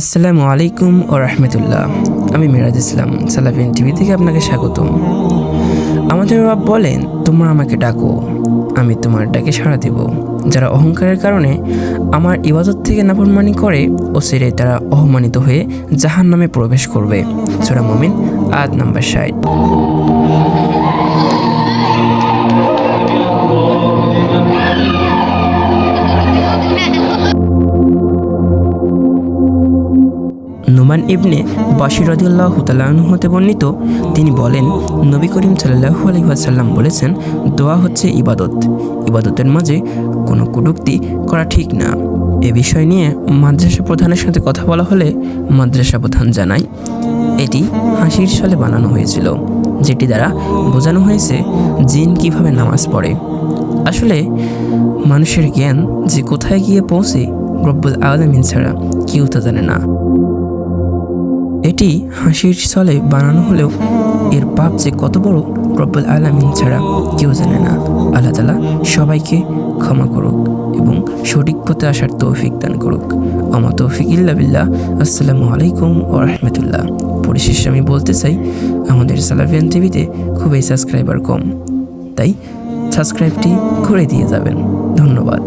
আসসালামু আলাইকুম ও রহমতুল্লাহ। আমি মিরাজ ইসলাম, সালাফিন টিভি থেকে আপনাকে স্বাগতম। আমাদের বাপ বলেন, তোমরা আমাকে ডাকো, আমি তোমার ডাকে সাড়া দেব। যারা অহংকারের কারণে আমার ইবাদত থেকে নাফরমানি করে ও সেরে তারা অহমানিত হয়ে জাহান নামে প্রবেশ করবে। সোরা মমিন আজ নাম্বার ষাট। নুমান ইবনে বাশির রদিউল্লাহ তালাহু হতে বর্ণিত, তিনি বলেন, নবী করিম সাল্লাহু আলহিহাসাল্লাম বলেছেন, দোয়া হচ্ছে ইবাদত। ইবাদতের মাঝে কোনো কটূক্তি করা ঠিক না। এ বিষয় নিয়ে মাদ্রাসা প্রধানের সাথে কথা বলা হলে মাদ্রাসা প্রধান জানায়, এটি হাসির ছলে বানানো হয়েছিল, যেটি দ্বারা বোঝানো হয়েছে জিন কীভাবে নামাজ পড়ে। আসলে মানুষের জ্ঞান যে কোথায় গিয়ে পৌঁছে রব্বুল আলমিন ছাড়া কেউ তা জানে না। এটি হাসির ছলে বানানো হলেও এর পাপ যে কত বড় রব্বুল আলমিন ছাড়া কেউ জানে না। আল্লাহ তালা সবাইকে ক্ষমা করুক এবং সঠিক পথে আসার তৌফিক দান করুক। আমার তৌফিক ইল্লা বিল্লাহ। আসসালামু আলাইকুম ও রহমতুল্লাহ। পরিশেষে আমি বলতে চাই, আমাদের সালাফিয়ান টিভিতে খুবই সাবস্ক্রাইবার কম, তাই সাবস্ক্রাইবটি করে দিয়ে যাবেন। ধন্যবাদ।